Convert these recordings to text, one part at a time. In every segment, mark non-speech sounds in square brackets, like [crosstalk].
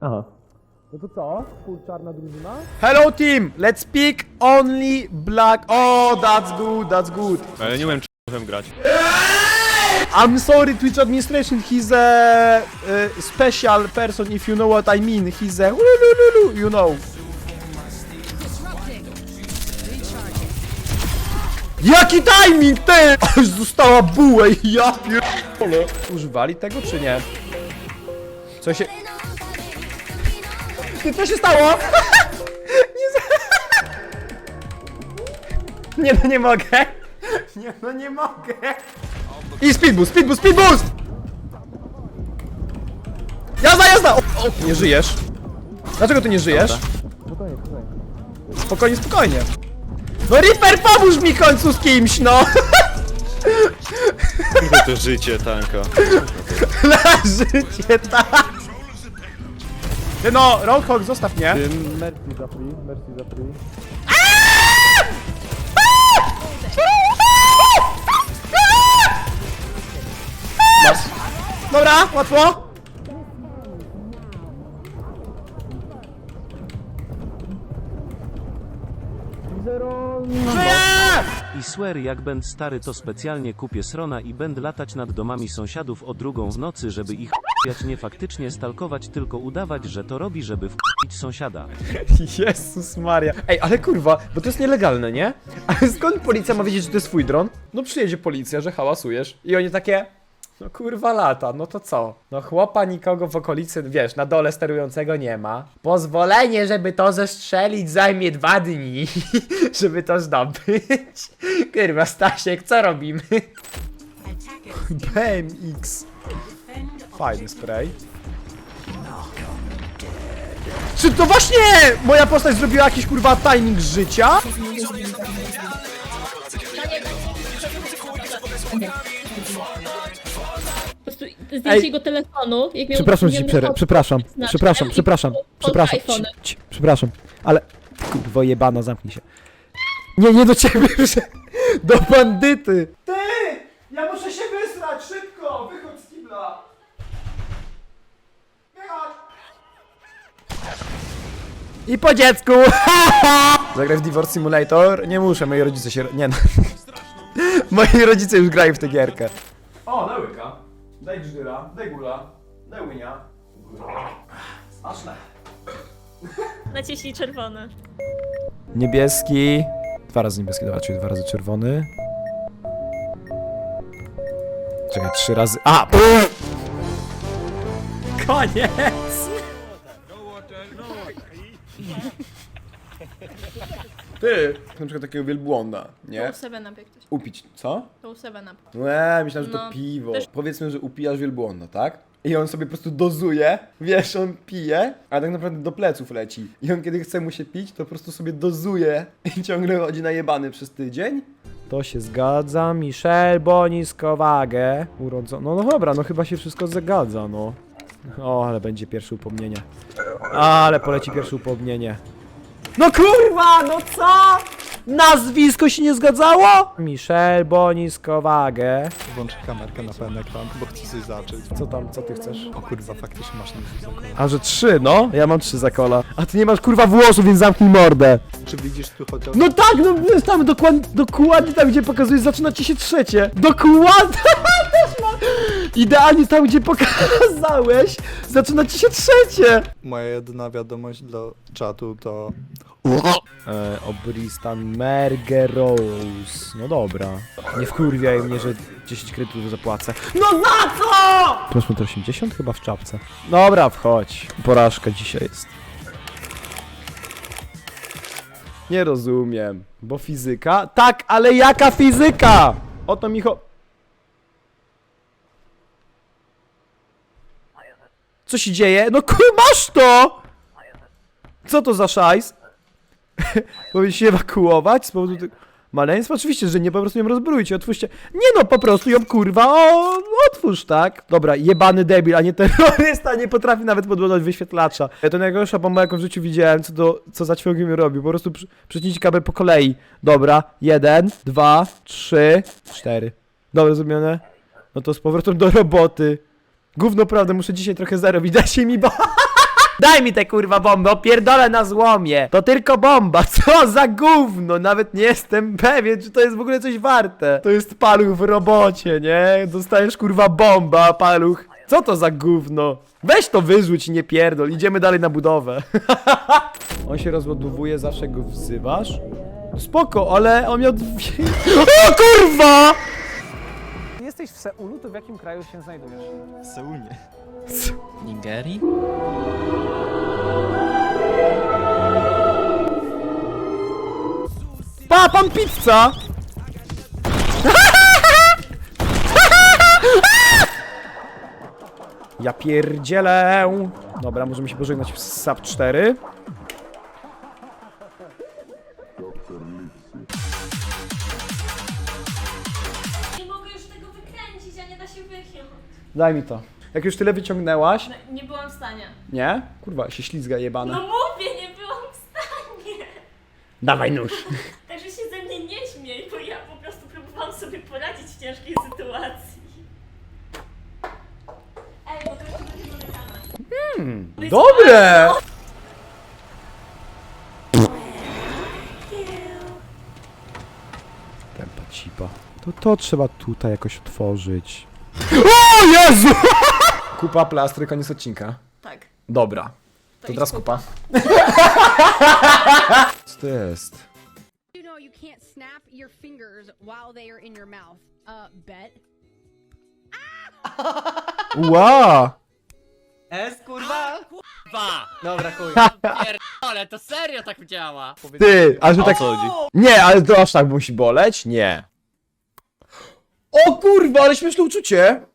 Aha. No to co? Full czarna drużyna? Hello team, let's pick only black. Oh, that's good, that's good. Ale nie wiem, czy możemy grać. I'm sorry, Twitch administration. He's a, uh special person, if you know what I mean. He's a you know. Jaki timing, ty! Aż została bułę, ja pierdolę. Używali tego, czy nie? Co się... Ty, co się stało? [laughs] nie, no nie mogę. Nie, no nie mogę. I speed boost, speed boost, speed boost! Jazda, jazda! O, o, nie żyjesz. Dlaczego ty nie żyjesz? Spokojnie, spokojnie. Spokojnie, spokojnie. No Reaper, pomóż mi końcu z kimś, no! To życie, tanko. [laughs] Życie, tak! Ty no, Roadhog, zostaw mnie. Mercy za free, mercy za free. Masz. Dobra, łatwo. Zero... Żyję! I swear jak będę stary to specjalnie kupię srona i będę latać nad domami sąsiadów o drugą w nocy, żeby ich nie faktycznie stalkować, tylko udawać, że to robi, żeby f***ć sąsiada. Jezus Maria. Ej, ale kurwa, bo to jest nielegalne, nie? Ale skąd policja ma wiedzieć, że to jest twój dron? No przyjedzie policja, że hałasujesz. I oni takie... No kurwa lata, no to co? No chłopa nikogo w okolicy, wiesz, na dole sterującego nie ma. Pozwolenie, żeby to zestrzelić zajmie dwa dni, [laughs] żeby to zdobyć. Kurwa, Stasiek, co robimy? BMX. Fajny spray. Czy to właśnie moja postać zrobiła jakiś kurwa timing życia? Po prostu zdjęcie Ej. jego telefonu, jak miał Przepraszam ci, zmieniony przerę, kod przepraszam, znaczka przepraszam, przepraszam, przepraszam, ci, ci, przepraszam, ale kurwo jebana, zamknij się. Nie, nie do ciebie, [laughs] że... do bandyty! Ty! Ja muszę się wysrać, szybko! I po dziecku! [laughs] Zagraj w Divorce Simulator? Nie muszę, moi rodzice się... Nie no. [laughs] Moi rodzice już grają w tę gierkę. O, daj łyka. Daj grzyra, daj gula, daj łynia. Smaczne. [laughs] Naciśnij czerwony. Niebieski. Dwa razy niebieski, dobra, czyli dwa razy czerwony. Czekaj, trzy razy... A! Koniec! Ty, na przykład takiego wielbłąda, nie? To Seven Up jak ktoś. Upić, co? To Seven Up. Łe, myślałem, że to No, piwo. też- Powiedzmy, że upijasz wielbłąda, tak? I on sobie po prostu dozuje, wiesz, on pije, a tak naprawdę do pleców leci. I on kiedy chce mu się pić, to po prostu sobie dozuje i [laughs] ciągle chodzi najebany przez tydzień. To się zgadza, Michel Boniskowagę. Urodzono. No, no dobra, no chyba się wszystko zgadza, no. O, ale będzie pierwsze upomnienie. Ale poleci pierwsze upomnienie. No kurwa, no co? Nazwisko się nie zgadzało? Michel Boniskowagę. Włączę kamerkę na pełen ekran, bo chcę coś zacząć. Co tam, co ty chcesz? O kurwa, faktycznie masz nie zakola. A że trzy, no? Ja mam trzy zakola. A ty nie masz kurwa włosów, więc zamknij mordę. Czy widzisz tu chociaż... No tak, no wiesz, tam dokładnie, dokładnie tam gdzie pokazujesz, zaczyna ci się trzecie. Dokładnie! [laughs] Idealnie tam gdzie pokazałeś, zaczyna ci się trzecie. Moja jedyna wiadomość dla czatu to... E, Obristan Mergerose. No dobra. Nie wkurwiaj mnie, że 10 kredytów zapłacę. No za co? Plus metr 80 chyba w czapce. Dobra, wchodź. Porażka dzisiaj jest. Nie rozumiem. Bo fizyka? Tak, ale jaka fizyka? O to mi cho... Co się dzieje? No kur, masz to! Co to za szajs? [laughs] Powinien się ewakuować z powodu tego... Maleństwa? Oczywiście, że nie, po prostu ją rozbrójcie, otwórzcie. Nie no, po prostu ją kurwa, o, otwórz, tak? Dobra, jebany debil, a nie terrorysta, nie potrafi nawet podładować wyświetlacza. To najgorsza bomba, jaką w życiu widziałem, co, do, co za ćwierćkiem mi robił. Po prostu przy, przyciąć kabel po kolei. Dobra, jeden, dwa, trzy, cztery. Dobra, zrobione? No to z powrotem do roboty. Gówno prawda, muszę dzisiaj trochę zarobić, [laughs] dajcie mi bo... [laughs] Daj mi tę kurwa bombę, opierdolę na złomie. To tylko bomba, [laughs] co za gówno. Nawet nie jestem pewien, czy to jest w ogóle coś warte. To jest paluch w robocie, nie? Dostajesz kurwa bomba, paluch. Co to za gówno? Weź to wyrzuć i nie pierdol, idziemy dalej na budowę. on się rozładowuje, zawsze go wzywasz. Spoko, ale on miał. O kurwa! Jesteś w Seulu, to w jakim kraju się znajdujesz? Seunie. Nigerii? Pa, pan pizza! Ja pierdzielę! Dobra, możemy się pożegnać w SAP 4. Daj mi to. Jak już tyle wyciągnęłaś... No, nie byłam w stanie. Nie? Kurwa, się ślizga jebana. No mówię, nie byłam w stanie. Dawaj nóż. [laughs] Także się ze mnie nie śmiej, bo ja po prostu próbowałam sobie poradzić w ciężkiej sytuacji. Ej, bo to będzie zamykane. Hmm, Dobre! Tempa cipa. To to trzeba tutaj jakoś otworzyć. O Jezu! Kupa, plastry, koniec odcinka. Tak. Dobra. To idź teraz kupa. Co to jest? You know you can't snap your fingers while they are in your mouth. Uh, bet. [laughs] Ła! Es kurwa? Kurwa! Dobra, chuj. Pierdolę, to serio tak działa. Ty, a że O tak... co chodzi? Nie, ale to aż tak musi boleć? Nie. O kurwa, ale śmieszne uczucie!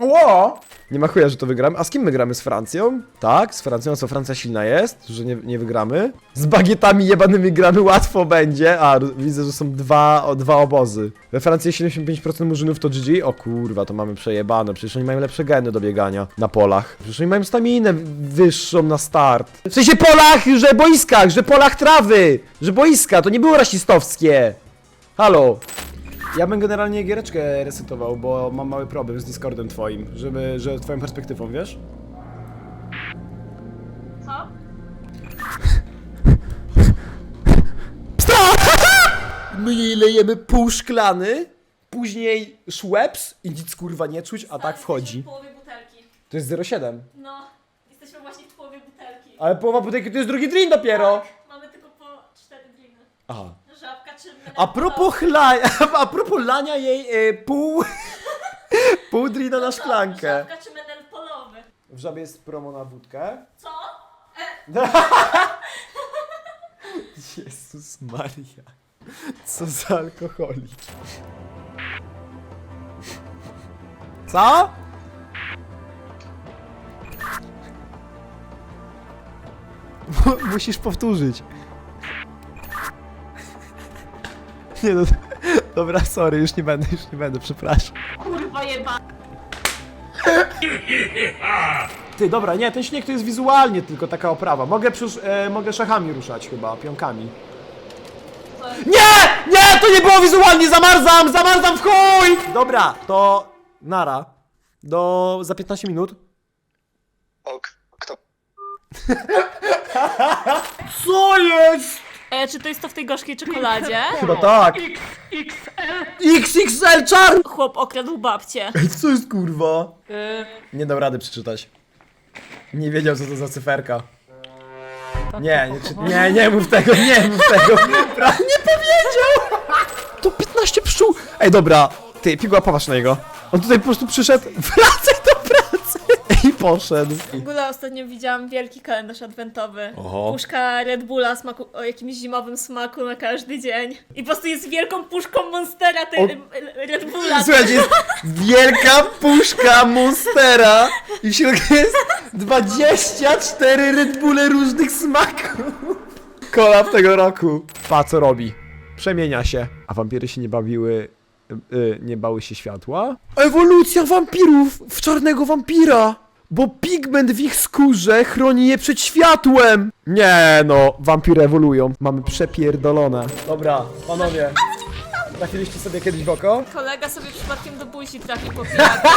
Ło! Nie ma chuja, że to wygramy. A z kim my gramy? Z Francją? Tak, z Francją. Co, Francja silna jest? Że nie, nie wygramy? Z bagietami jebanymi gramy łatwo będzie. A, widzę, że są dwa, o, dwa obozy. We Francji 75% murzynów to GG. O kurwa, to mamy przejebane. Przecież oni mają lepsze geny do biegania na polach. Przecież oni mają staminę wyższą na start. W sensie polach, że boiskach, że polach trawy! Że boiska, to nie było rasistowskie. Halo. Ja bym generalnie giereczkę resetował, bo mam mały problem z Discordem twoim, żeby, że twoją perspektywą, wiesz? Co? [laughs] My jej lejemy pół szklany, później szweps i nic kurwa nie czuć, a tak Jesteśmy wchodzi. w połowie butelki. To jest 0,7. No, jesteśmy właśnie w połowie butelki. Ale połowa butelki to jest drugi drink dopiero. Tak, mamy tylko po cztery driny. Aha. A propos chlania, [laughs] a propos lania jej y, pół, [laughs] pół drina na szklankę. Żabka czy menel polowy. W żabie jest promo na wódkę. Co? [laughs] Jezus Maria. Co za alkoholik. Co? Mu- Musisz powtórzyć. Nie no, [laughs] dobra, sorry, już nie będę, już nie będę, przepraszam. Kurwa jeba. Ty, dobra, nie, ten śnieg to jest wizualnie tylko taka oprawa. Mogę, przysz, e, mogę szachami ruszać chyba, pionkami. Nie! Nie! To nie było wizualnie! Zamarzam! Zamarzam w chuj! Dobra, to nara. Do... za 15 minut. Ok, kto? [laughs] Co jest? E, czy to jest to w tej gorzkiej czekoladzie? Chyba tak. XXL czarny! Chłop okradł babcię. Ej, co jest kurwa? Nie dał rady przeczytać. Nie wiedział co to za cyferka. Nie, nie, czy... nie, nie mów tego, nie mów tego. Pra... Nie powiedział! To 15 pszczół. Ej, dobra, ty, pigła, popatrz na niego. On tutaj po prostu przyszedł, [laughs] wracaj i poszedł. W ogóle ostatnio widziałam wielki kalendarz adwentowy. Oho. Puszka Red Bulla smaku, o jakimś zimowym smaku na każdy dzień. I po prostu jest wielką puszką Monstera tej O- Red Bulla. Słuchajcie, jest wielka puszka Monstera i w środku jest 24 Red Bulle różnych smaków. Kolab tego roku. Pa, co robi? Przemienia się. A wampiry się nie bawiły... y, nie bały się światła? Ewolucja wampirów w czarnego wampira! Bo pigment w ich skórze chroni je przed światłem! Nie no, wampiry ewoluują. Mamy przepierdolone. Dobra, panowie. Trafiliście sobie kiedyś w oko? Kolega sobie przypadkiem do buzi trafił po pijaku.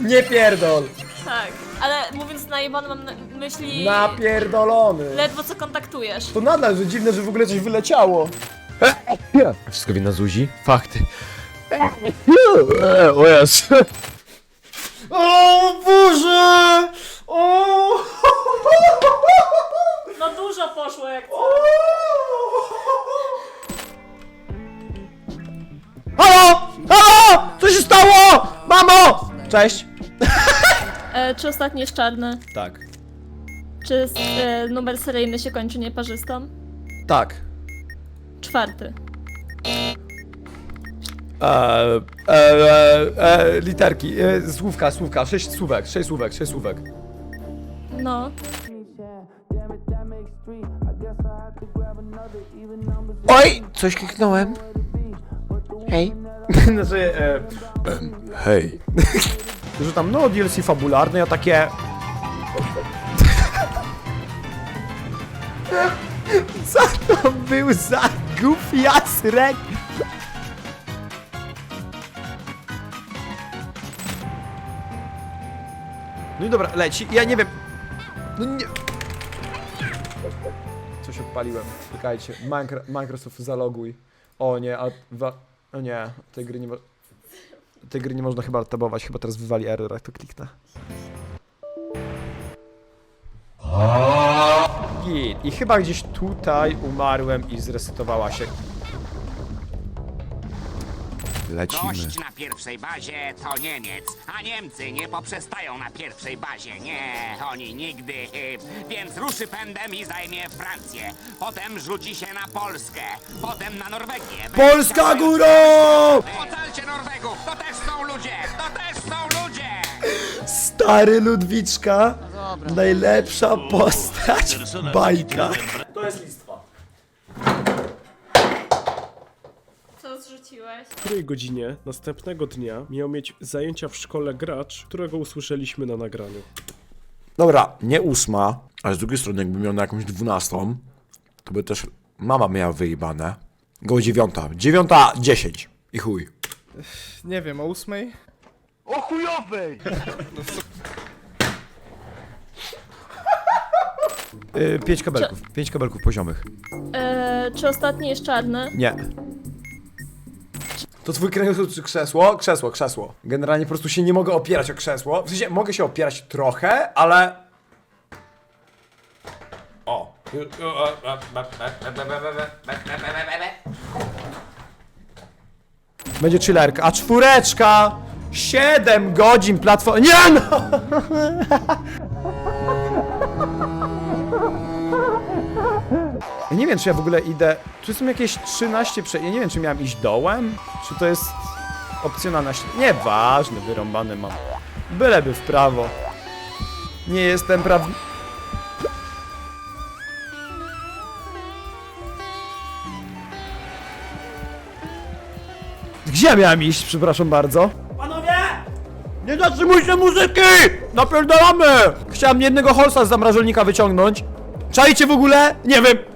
[laughs] Nie pierdol! Tak, ale mówiąc najebany mam na myśli... Napierdolony. Ledwo co kontaktujesz. To nadal, że dziwne, że w ogóle coś wyleciało. Wszystko wina Zuzi? Fakty. O Jezu. O Boże! O! No dużo poszło jak Halo! Halo! Co się stało? Mamo! Cześć. [laughs] e, Czy ostatni jest czarny? Tak. Czy e, numer seryjny się kończy nieparzystą? Tak. Czwarty. E, e, e, e, literki, e, słówka, słówka, sześć słówek, sześć słówek, sześć słówek. No. Oj! Coś kliknąłem. Hej. [laughs] znaczy, e, hej. [laughs] Że tam, no, DLC fabularne, ja takie... [laughs] Co to był za gufiasrek? No i dobra, leci. Ja nie wiem. No nie. Coś odpaliłem. Czekajcie. Microsoft zaloguj. O nie, a wa... O nie, tej gry nie mo... Tej gry nie można chyba tabować, chyba teraz wywali error, jak to kliknę. Git. I chyba gdzieś tutaj umarłem i zresetowała się. Lecimy. Gość na pierwszej bazie to Niemiec, a Niemcy nie poprzestają na pierwszej bazie. Nie, oni nigdy. Więc ruszy pędem i zajmie Francję. Potem rzuci się na Polskę. Potem na Norwegię. Polska górą! Ocalcie Norwegów! To też są ludzie! To też są ludzie! Stary Ludwiczka. Najlepsza postać w bajkach. Co zrzuciłeś? W której godzinie następnego dnia miał mieć zajęcia w szkole gracz, którego usłyszeliśmy na nagraniu. Dobra, nie ósma, ale z drugiej strony jakby miał na jakąś dwunastą, to by też mama miała wyjebane. Go dziewiąta. Dziewiąta, dziesięć. I chuj. Nie wiem, o ósmej? Yy, [laughs] pięć kabelków, pięć kabelków poziomych. E, czy ostatni jest czarny? Nie. To twój kręgosłup czy krzesło? Krzesło, krzesło. Generalnie po prostu się nie mogę opierać o krzesło. W sensie mogę się opierać trochę, ale... O. Będzie chillerka. A czwóreczka! 7 godzin platform... Nie no! [laughs] nie wiem, czy ja w ogóle idę. Tu są jakieś 13 prze... Ja nie wiem, czy miałem iść dołem? Czy to jest opcjonalna? Nieważne, wyrąbany mam. Byleby w prawo. Nie jestem praw... Gdzie ja miałem iść, przepraszam bardzo? Panowie! Nie zatrzymujcie muzyki! Napierdalamy! Chciałem jednego holsa z zamrażalnika wyciągnąć. Czajcie w ogóle? Nie wiem.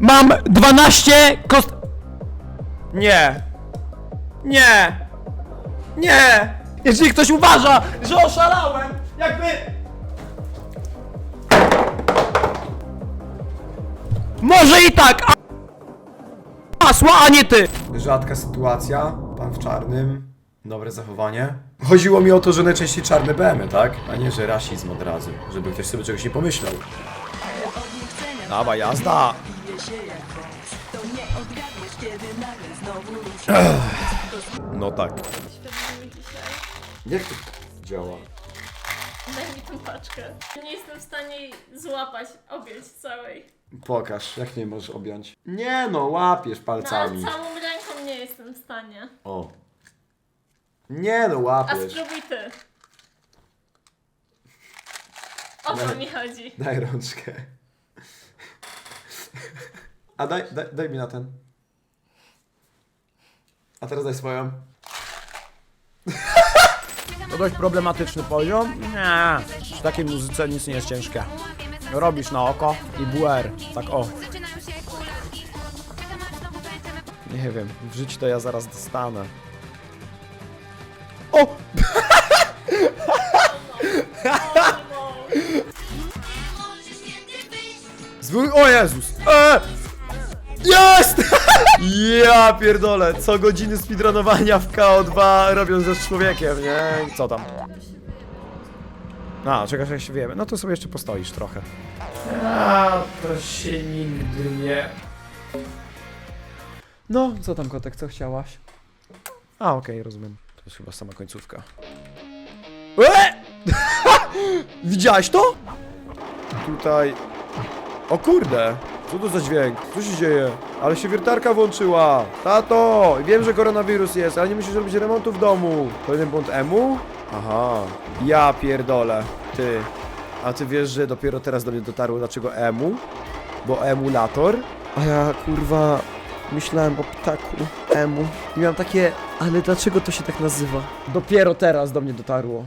Mam 12 kost... Nie. Nie. Nie. Jeżeli ktoś uważa, że oszalałem, jakby... Może i tak, a... Masła, a nie ty! Rzadka sytuacja, pan w czarnym, dobre zachowanie. Chodziło mi o to, że najczęściej czarne BM, tak? A nie, że rasizm od razu, żeby ktoś sobie czegoś nie pomyślał. Dawa jazda! No tak. Świadomi dzisiaj. Jak to działa? Daj mi tą paczkę. Nie jestem w stanie jej złapać, objąć całej. Pokaż, jak nie możesz objąć. Nie no, łapiesz No, palcami. ale całą ręką nie jestem w stanie. O. Nie no, A łapiesz. spróbuj ty. O co mi chodzi? Daj rączkę. A daj, daj, daj mi na ten. A teraz daj swoją. To dość problematyczny poziom. Nie, przy takiej muzyce nic nie jest ciężkie. Robisz na oko i buer. Tak o. Nie wiem, w życiu to ja zaraz dostanę. O! [laughs] Zwy... O Jezus! E! Jest! [laughs] ja pierdolę, co godziny speedrunowania w KO2 robią ze człowiekiem, nie? Co tam? A, czekasz jak się wiemy. No to sobie jeszcze postoisz trochę. A, to się nigdy nie... No, co tam kotek, co chciałaś? A, okej, rozumiem. To jest chyba sama końcówka. E! [laughs] Widziałaś to? Tutaj... O kurde! Co to za dźwięk? Co się dzieje? Ale się wiertarka włączyła! Tato! Wiem, że koronawirus jest, ale nie musisz robić remontu w domu. Kolejny błąd emu? Aha. Ja pierdolę. Ty. A ty wiesz, że dopiero teraz do mnie dotarło dlaczego emu? Bo emulator? A ja kurwa myślałem o ptaku emu. I miałem takie, ale dlaczego to się tak nazywa? Dopiero teraz do mnie dotarło.